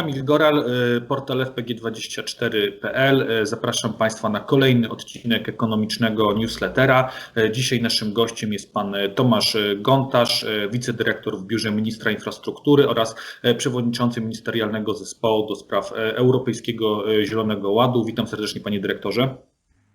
Kamil Goral, y, portal fpg24.pl. Y, Zapraszam Państwa na kolejny odcinek ekonomicznego newslettera. Y, Dzisiaj naszym gościem jest pan Tomasz Gontarz, wicedyrektor w Biurze Ministra Infrastruktury oraz przewodniczący ministerialnego zespołu do spraw Europejskiego Zielonego Ładu. Witam serdecznie panie dyrektorze.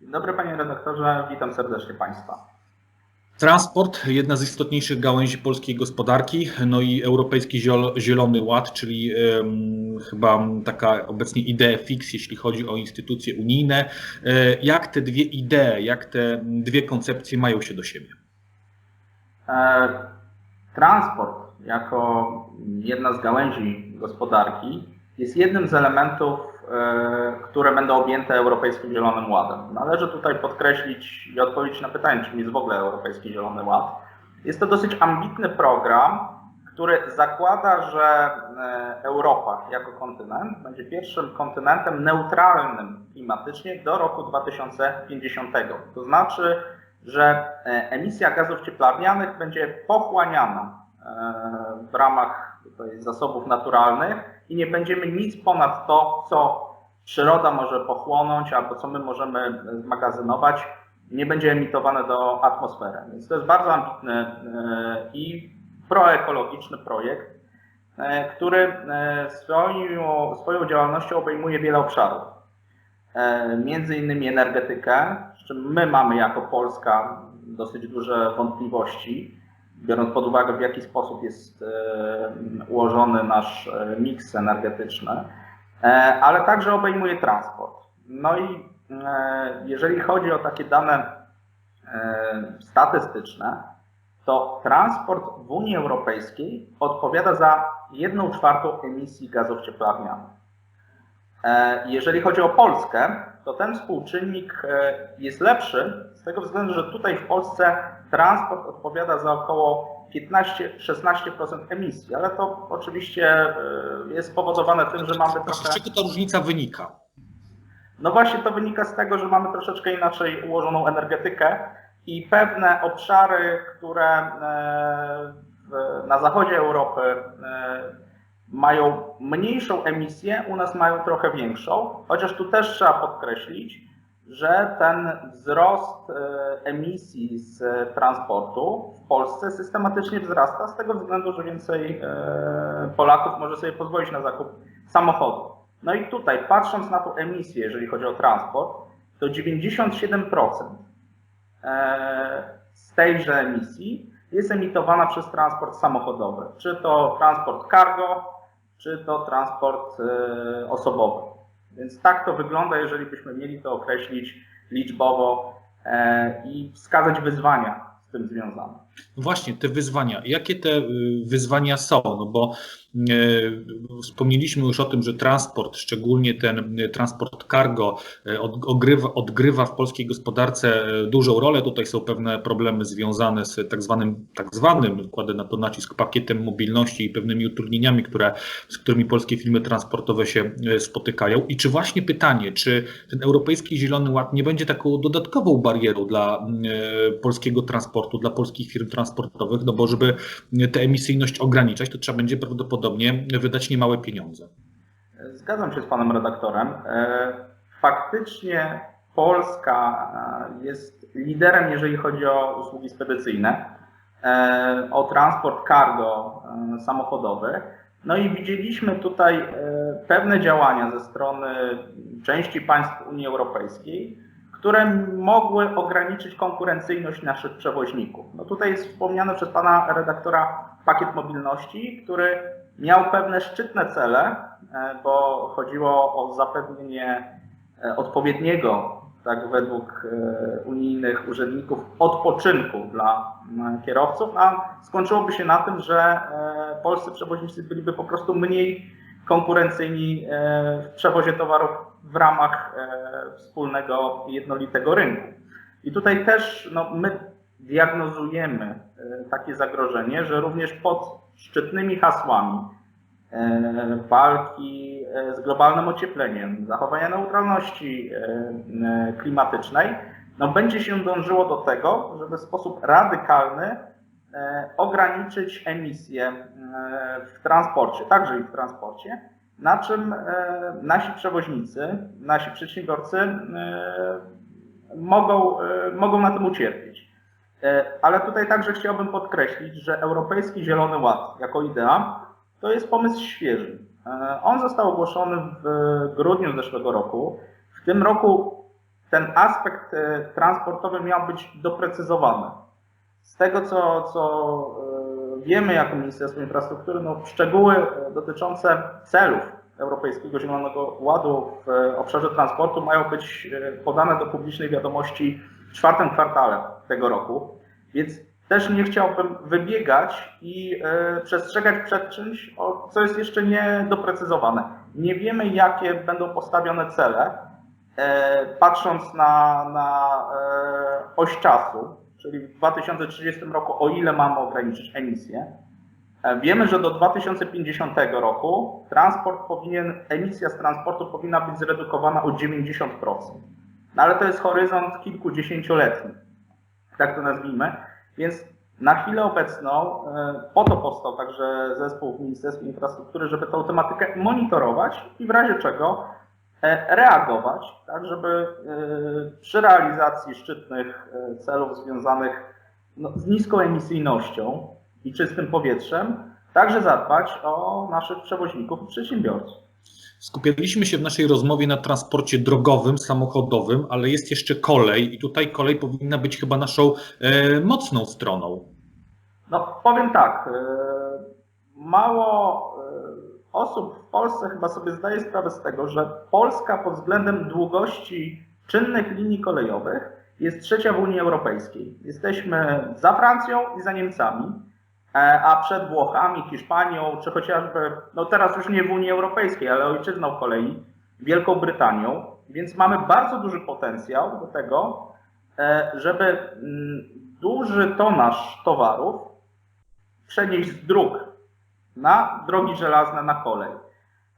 Dzień dobry panie redaktorze, witam serdecznie państwa. Transport, jedna z istotniejszych gałęzi polskiej gospodarki, no i Europejski Zielony Ład, czyli chyba taka obecnie idea fix, jeśli chodzi o instytucje unijne. E, jak te dwie idee, jak te dwie koncepcje mają się do siebie? E, transport jako jedna z gałęzi gospodarki jest jednym z elementów które będą objęte Europejskim Zielonym Ładem. Należy tutaj podkreślić i odpowiedzieć na pytanie, czym jest w ogóle Europejski Zielony Ład. Jest to dosyć ambitny program, który zakłada, że e, Europa jako kontynent będzie pierwszym kontynentem neutralnym klimatycznie do roku 2050. To znaczy, że e, emisja gazów cieplarnianych będzie pochłaniana w ramach zasobów naturalnych i nie będziemy nic ponad to, co przyroda może pochłonąć albo co my możemy zmagazynować, nie będzie emitowane do atmosfery. Więc to jest bardzo ambitny e, i proekologiczny projekt, e, który e, swoją, swoją działalnością obejmuje wiele obszarów. Między innymi energetykę, z czym my mamy jako Polska dosyć duże wątpliwości biorąc pod uwagę, w jaki sposób jest e, ułożony nasz e, miks energetyczny, e, ale także obejmuje transport. No i jeżeli chodzi o takie dane statystyczne, to transport w Unii Europejskiej odpowiada za 1 czwartą emisji gazów cieplarnianych. Jeżeli chodzi o Polskę, to ten współczynnik jest lepszy tego względu, że tutaj w Polsce transport odpowiada za około 15-16% emisji, ale to oczywiście e, jest spowodowane tym, że mamy trochę... Z czego ta różnica wynika? No właśnie to wynika z tego, że mamy troszeczkę inaczej ułożoną energetykę i pewne obszary, które e, na zachodzie Europy e, mają mniejszą emisję, u nas mają trochę większą, chociaż tu też trzeba podkreślić, że ten wzrost e, emisji z transportu w Polsce systematycznie wzrasta z tego względu, że więcej e, Polaków może sobie pozwolić na zakup samochodu. No i tutaj, patrząc na tą emisję, jeżeli chodzi o transport, to 97% e, z tejże emisji jest emitowana przez transport samochodowy, czy to transport cargo, czy to transport osobowy. Więc tak to wygląda, jeżeli byśmy mieli to określić liczbowo e, i wskazać wyzwania z tym związane. Właśnie, te wyzwania. Jakie te y, wyzwania są? No bo E, wspomnieliśmy już o tym, że transport, szczególnie ten e, transport cargo, odgrywa, odgrywa w polskiej gospodarce dużą rolę. Tutaj są pewne problemy związane z tak zwanym, tak zwanym, kładę na to nacisk, pakietem mobilności i pewnymi utrudnieniami, które, z którymi polskie firmy transportowe się spotykają. I czy właśnie pytanie, czy ten Europejski Zielony Ład nie będzie taką dodatkową barierą dla polskiego transportu, dla polskich firm transportowych, no bo żeby tę emisyjność ograniczać, to trzeba będzie prawdopodobnie wydać niemałe pieniądze. Zgadzam się z panem redaktorem. E, faktycznie Polska e, jest liderem, jeżeli chodzi o usługi spedycyjne, e, o transport cargo samochodowy. No i widzieliśmy tutaj pewne działania ze strony części państw Unii Europejskiej, które mogły ograniczyć konkurencyjność naszych przewoźników. No tutaj jest wspomniany przez pana redaktora pakiet mobilności, który Miał pewne szczytne cele, e, bo chodziło o zapewnienie e, odpowiedniego, tak według e, unijnych urzędników, odpoczynku dla kierowców, a skończyłoby się na tym, że polscy przewoźnicy byliby po prostu mniej konkurencyjni w przewozie towarów w ramach wspólnego jednolitego rynku. I tutaj też no, my diagnozujemy takie zagrożenie, że również pod szczytnymi hasłami e, walki e, z globalnym ociepleniem, zachowania neutralności e, klimatycznej, no będzie się dążyło do tego, żeby w sposób radykalny ograniczyć emisje w transporcie, także i w transporcie, na czym e, nasi przewoźnicy, nasi przedsiębiorcy e, mogą, e, mogą na tym ucierpieć. Ale tutaj także chciałbym podkreślić, że Europejski Zielony Ład jako idea to jest pomysł świeży. On został ogłoszony w grudniu zeszłego roku. W tym roku ten aspekt transportowy miał być doprecyzowany. Z tego, co, co wiemy jako Ministerstwo Infrastruktury, no, szczegóły e, dotyczące celów Europejskiego Zielonego Ładu w e, obszarze transportu mają być e, podane do publicznej wiadomości w czwartym kwartale tego roku. Więc też nie chciałbym wybiegać i przestrzegać przed czymś, co jest jeszcze niedoprecyzowane. Nie wiemy, jakie będą postawione cele, patrząc na, na oś czasu, czyli w 2030 roku, o ile mamy ograniczyć emisję. E, Wiemy, że do 2050 roku transport powinien, emisja z transportu powinna być zredukowana o 90%. No ale to jest horyzont kilkudziesięcioletni, tak to nazwijmy. Więc na chwilę obecną e, po to powstał także zespół w Ministerstwie Infrastruktury, żeby tę tematykę monitorować i w razie czego reagować, tak żeby e, przy realizacji szczytnych e, celów związanych no, z niską emisyjnością i czystym powietrzem, także zadbać o naszych przewoźników i przedsiębiorców. Skupialiśmy się w naszej rozmowie na transporcie drogowym, samochodowym, ale jest jeszcze kolej i tutaj kolej powinna być chyba naszą e, mocną stroną. No powiem tak, e, mało e, osób w Polsce chyba sobie zdaje sprawę z tego, że Polska pod względem długości czynnych linii kolejowych jest trzecia w Unii Europejskiej. Jesteśmy za Francją i za Niemcami, e, a przed Włochami, Hiszpanią, czy chociażby, no teraz już nie w Unii Europejskiej, ale ojczyzną kolei, Wielką Brytanią, więc mamy bardzo duży potencjał do tego, e, żeby mm, duży tonaż towarów przenieść z dróg na drogi żelazne, na kolej.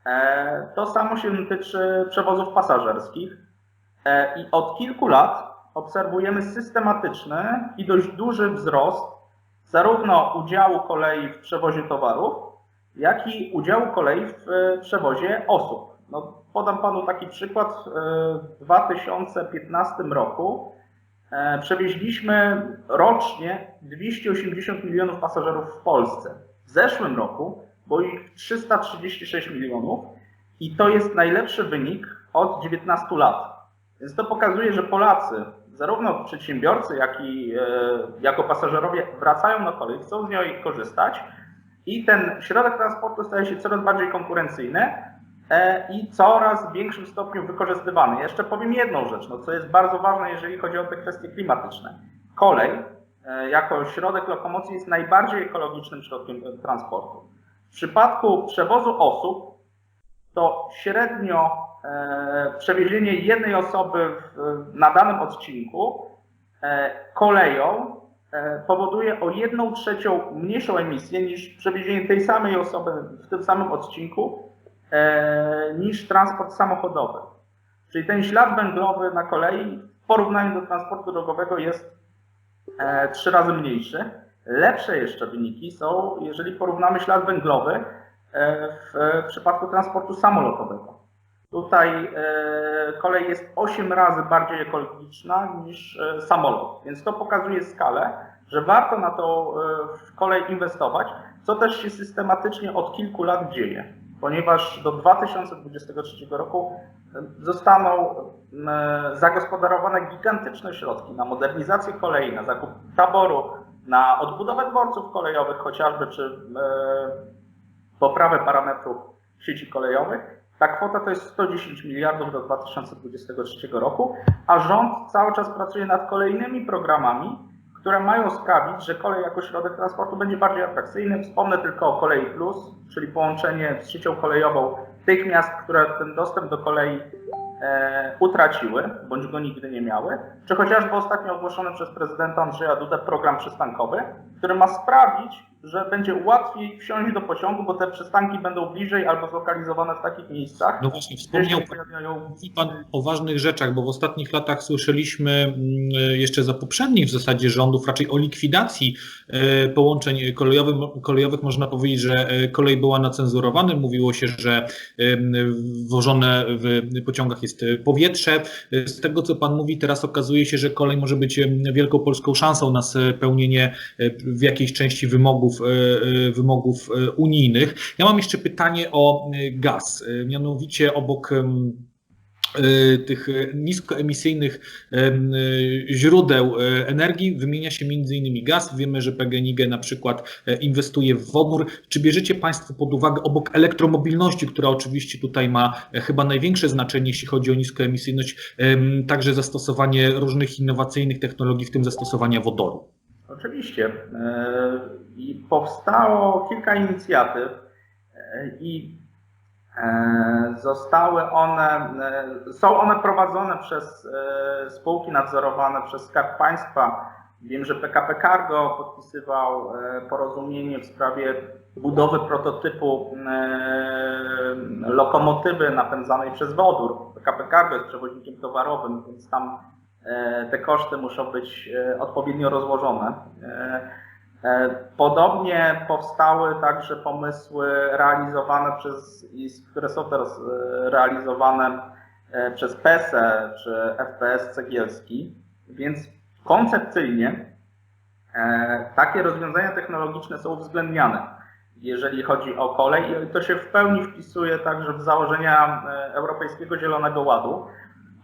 E, To samo się tyczy przewozów pasażerskich E, i od kilku lat obserwujemy systematyczny i dość duży wzrost zarówno udziału kolei w przewozie towarów, jak i udziału kolei w e, przewozie osób. No, podam panu taki przykład. W 2015 roku przewieźliśmy rocznie 280 milionów pasażerów w Polsce. W zeszłym roku było ich 336 milionów i to jest najlepszy wynik od 19 lat. Więc to pokazuje, że Polacy, zarówno przedsiębiorcy, jak i e, jako pasażerowie wracają na kolej, chcą z niej korzystać i ten środek transportu staje się coraz bardziej konkurencyjny e, i coraz w większym stopniu wykorzystywany. Jeszcze powiem jedną rzecz, no, co jest bardzo ważne, jeżeli chodzi o te kwestie klimatyczne. Kolej jako środek lokomocji jest najbardziej ekologicznym środkiem e, transportu. W przypadku przewozu osób to średnio e, przewiezienie jednej osoby na danym odcinku e, koleją e, powoduje o jedną trzecią mniejszą emisję niż przewiezienie tej samej osoby w tym samym odcinku e, niż transport samochodowy. Czyli ten ślad węglowy na kolei w porównaniu do transportu drogowego jest e, trzy razy mniejszy. Lepsze jeszcze wyniki są, jeżeli porównamy ślad węglowy e, w przypadku transportu samolotowego. Tutaj e, kolej jest 8 razy bardziej ekologiczna niż e, samolot, więc to pokazuje skalę, że warto na to e, w kolej inwestować, co też się systematycznie od kilku lat dzieje, ponieważ do 2023 roku zostaną zagospodarowane gigantyczne środki na modernizację kolei, na zakup taboru, na odbudowę dworców kolejowych chociażby, czy poprawę parametrów sieci kolejowych. Ta kwota to jest 110 miliardów do 2023 roku, a rząd cały czas pracuje nad kolejnymi programami, które mają sprawić, że kolej jako środek transportu będzie bardziej atrakcyjny. Wspomnę tylko o Kolei Plus, czyli połączenie z siecią kolejową tych miast, które ten dostęp do kolei e, utraciły, bądź go nigdy nie miały, czy chociażby ostatnio ogłoszony przez prezydenta Andrzeja Dudę program przystankowy, który ma sprawić, że będzie łatwiej wsiąść do pociągu, bo te przystanki będą bliżej albo zlokalizowane w takich miejscach. No właśnie, wspomniał się pojawiają Pan o ważnych rzeczach, bo w ostatnich latach słyszeliśmy mm, jeszcze za poprzednich w zasadzie rządów raczej o likwidacji połączeń kolejowych. kolejowych. Można powiedzieć, że e, kolej była nacenzurowana. Mówiło się, że em, wożone w pociągach jest e, powietrze. E, Z tego, co Pan mówi, teraz okazuje się, że kolej może być em, wielkopolską szansą na spełnienie e, w jakiejś części wymogów, e, e, wymogów e, unijnych. Ja mam jeszcze pytanie o e, gaz. E, Mianowicie obok e, tych e, niskoemisyjnych em, e, źródeł e, energii wymienia się m.in. gaz. Wiemy, że PGNiG na przykład e, inwestuje w wodór. Czy bierzecie Państwo pod uwagę obok elektromobilności, która oczywiście tutaj ma e, chyba największe znaczenie, jeśli chodzi o niskoemisyjność, em, także zastosowanie różnych innowacyjnych technologii, w tym zastosowania wodoru? Oczywiście. I powstało kilka inicjatyw i zostały one, e, są one prowadzone przez e, spółki nadzorowane przez Skarb Państwa. Wiem, że PKP Cargo podpisywał e, porozumienie w sprawie budowy prototypu e, lokomotywy napędzanej przez wodór. PKP Cargo jest przewoźnikiem towarowym, więc tam e, te koszty muszą być e, odpowiednio rozłożone. E, Podobnie powstały także pomysły realizowane przez, które są teraz e, realizowane e, przez PESE czy FPS Cegielski, więc koncepcyjnie takie rozwiązania technologiczne są uwzględniane, jeżeli chodzi o kolej i to się w pełni wpisuje także w założenia Europejskiego Zielonego Ładu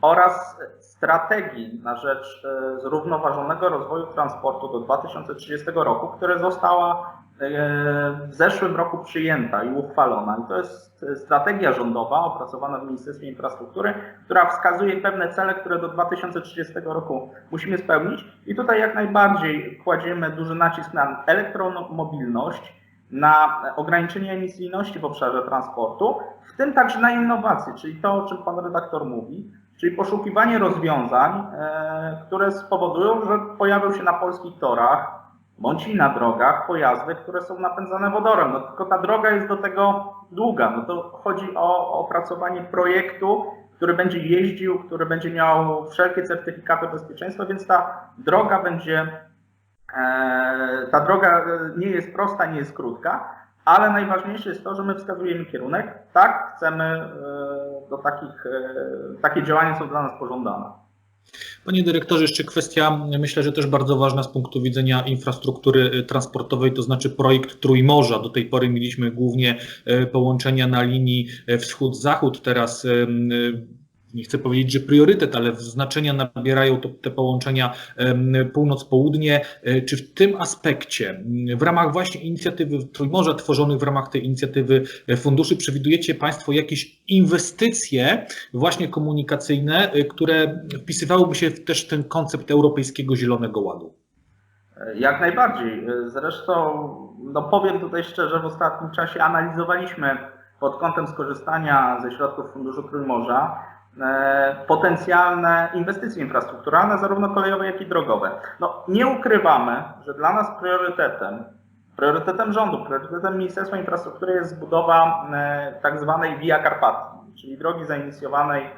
oraz strategii na rzecz e, zrównoważonego rozwoju transportu do 2030 roku, która została e, w zeszłym roku przyjęta i uchwalona. I to jest e, strategia rządowa opracowana w Ministerstwie Infrastruktury, która wskazuje pewne cele, które do 2030 roku musimy spełnić. I tutaj jak najbardziej kładziemy duży nacisk na elektromobilność, na ograniczenie emisyjności w obszarze transportu, w tym także na innowacje, czyli to, o czym pan redaktor mówi, czyli poszukiwanie rozwiązań, e, które spowodują, że pojawią się na polskich torach bądź i na drogach pojazdy, które są napędzane wodorem. No tylko ta droga jest do tego długa. No to chodzi o, opracowanie projektu, który będzie jeździł, który będzie miał wszelkie certyfikaty bezpieczeństwa, więc ta droga będzie E, Ta droga e, nie jest prosta, nie jest krótka, ale najważniejsze jest to, że my wskazujemy kierunek. Tak, chcemy e, do takich, e, takie działania są dla nas pożądane. Panie dyrektorze, jeszcze kwestia, myślę, że też bardzo ważna z punktu widzenia infrastruktury y, transportowej, to znaczy projekt Trójmorza. Do tej pory mieliśmy głównie połączenia na linii wschód-zachód, teraz nie chcę powiedzieć, że priorytet, ale znaczenia nabierają to, te połączenia północ-południe. Y, Czy w tym aspekcie, w ramach właśnie inicjatywy Trójmorza, tworzonych w ramach tej inicjatywy y, funduszy, przewidujecie Państwo jakieś inwestycje właśnie komunikacyjne, y, które wpisywałyby się w też ten koncept Europejskiego Zielonego Ładu? E, Jak najbardziej. E, Zresztą, no powiem tutaj szczerze, w ostatnim czasie analizowaliśmy pod kątem skorzystania ze środków Funduszu Trójmorza e, potencjalne inwestycje infrastrukturalne, zarówno kolejowe, jak i drogowe. No, nie ukrywamy, że dla nas priorytetem, priorytetem rządu, priorytetem Ministerstwa Infrastruktury jest budowa e, tak zwanej Via Carpatii, czyli drogi zainicjowanej,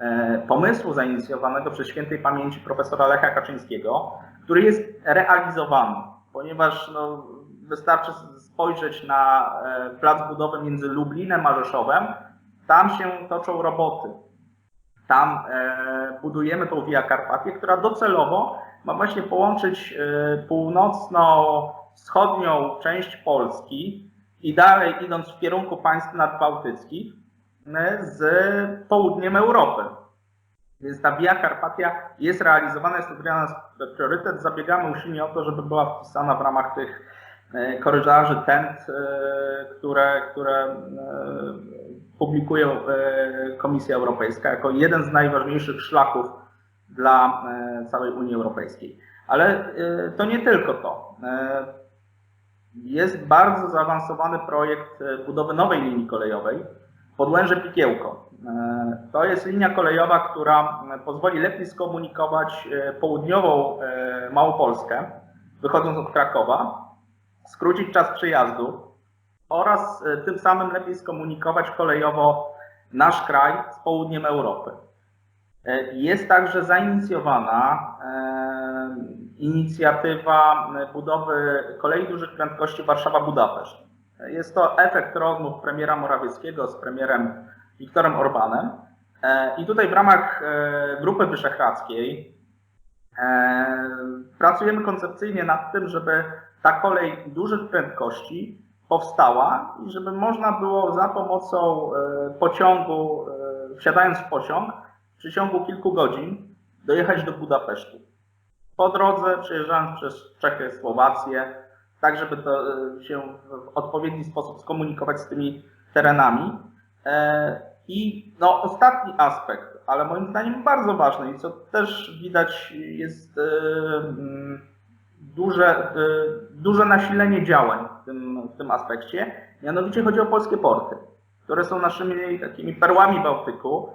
e, pomysłu zainicjowanego przez świętej pamięci profesora Lecha Kaczyńskiego, który jest realizowany, ponieważ no, wystarczy spojrzeć na e, plac budowy między Lublinem a Rzeszowem, tam się toczą roboty. Tam e, budujemy tą Via Carpatię, która docelowo ma właśnie połączyć e, północno-wschodnią część Polski i dalej idąc w kierunku państw nadbałtyckich e, z południem Europy. Więc ta Via Carpatia jest realizowana, jest to dla nas priorytet. Zabiegamy usilnie o to, żeby była wpisana w ramach tych korytarzy TENT, które, które publikuje Komisja Europejska jako jeden z najważniejszych szlaków dla e, całej Unii Europejskiej. Ale e, to nie tylko to. E, Jest bardzo zaawansowany projekt budowy nowej linii kolejowej Podłęże Pikiełko. E, To jest linia kolejowa, która pozwoli lepiej skomunikować południową Małopolskę, wychodząc od Krakowa, skrócić czas przyjazdu oraz e, tym samym lepiej skomunikować kolejowo nasz kraj z południem Europy. E, Jest także zainicjowana e, inicjatywa budowy kolei dużych prędkości Warszawa-Budapeszt. Jest to efekt rozmów premiera Morawieckiego z premierem Viktorem Orbanem. I tutaj w ramach Grupy Wyszehradzkiej pracujemy koncepcyjnie nad tym, żeby ta kolej dużych prędkości powstała i żeby można było za pomocą e, pociągu, e, wsiadając w pociąg, w przeciągu kilku godzin dojechać do Budapesztu. Po drodze przejeżdżając przez Czechy, Słowację, tak żeby to e, się w odpowiedni sposób skomunikować z tymi terenami. I no, ostatni aspekt, ale moim zdaniem bardzo ważny i co też widać jest duże, duże nasilenie działań tym, w tym aspekcie, mianowicie chodzi o polskie porty, które są naszymi takimi perłami Bałtyku,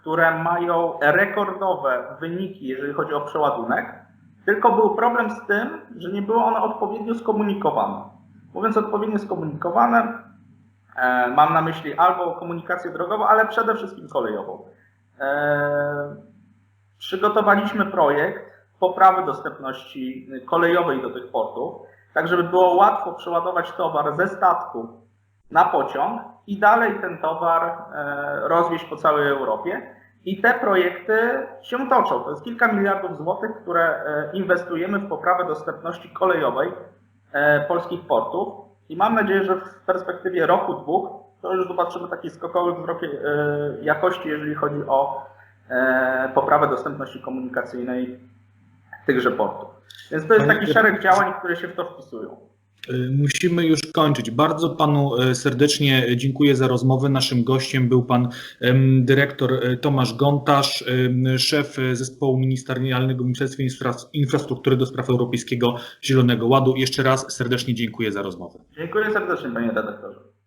które mają rekordowe wyniki, jeżeli chodzi o przeładunek, tylko był problem z tym, że nie było one odpowiednio skomunikowane. Mówiąc odpowiednio skomunikowane, e, mam na myśli albo komunikację drogową, ale przede wszystkim kolejową. E, przygotowaliśmy projekt poprawy dostępności kolejowej do tych portów, tak żeby było łatwo przeładować towar ze statku na pociąg i dalej ten towar e, rozwieźć po całej Europie. I te projekty się toczą. To jest kilka miliardów złotych, które e, inwestujemy w poprawę dostępności kolejowej e, polskich portów. I mam nadzieję, że w perspektywie roku, dwóch, to już zobaczymy taki skokowy wzrok e, jakości, jeżeli chodzi o poprawę dostępności komunikacyjnej tychże portów. Więc to jest taki szereg działań, które się w to wpisują. Y, Musimy już kończyć. Bardzo panu e, serdecznie dziękuję za rozmowę. Naszym gościem był pan dyrektor Tomasz Gontarz, szef zespołu ministerialnego w Ministerstwie Infra- Infrastruktury do spraw Europejskiego Zielonego Ładu. Jeszcze raz serdecznie dziękuję za rozmowę. Dziękuję serdecznie, panie redaktorze.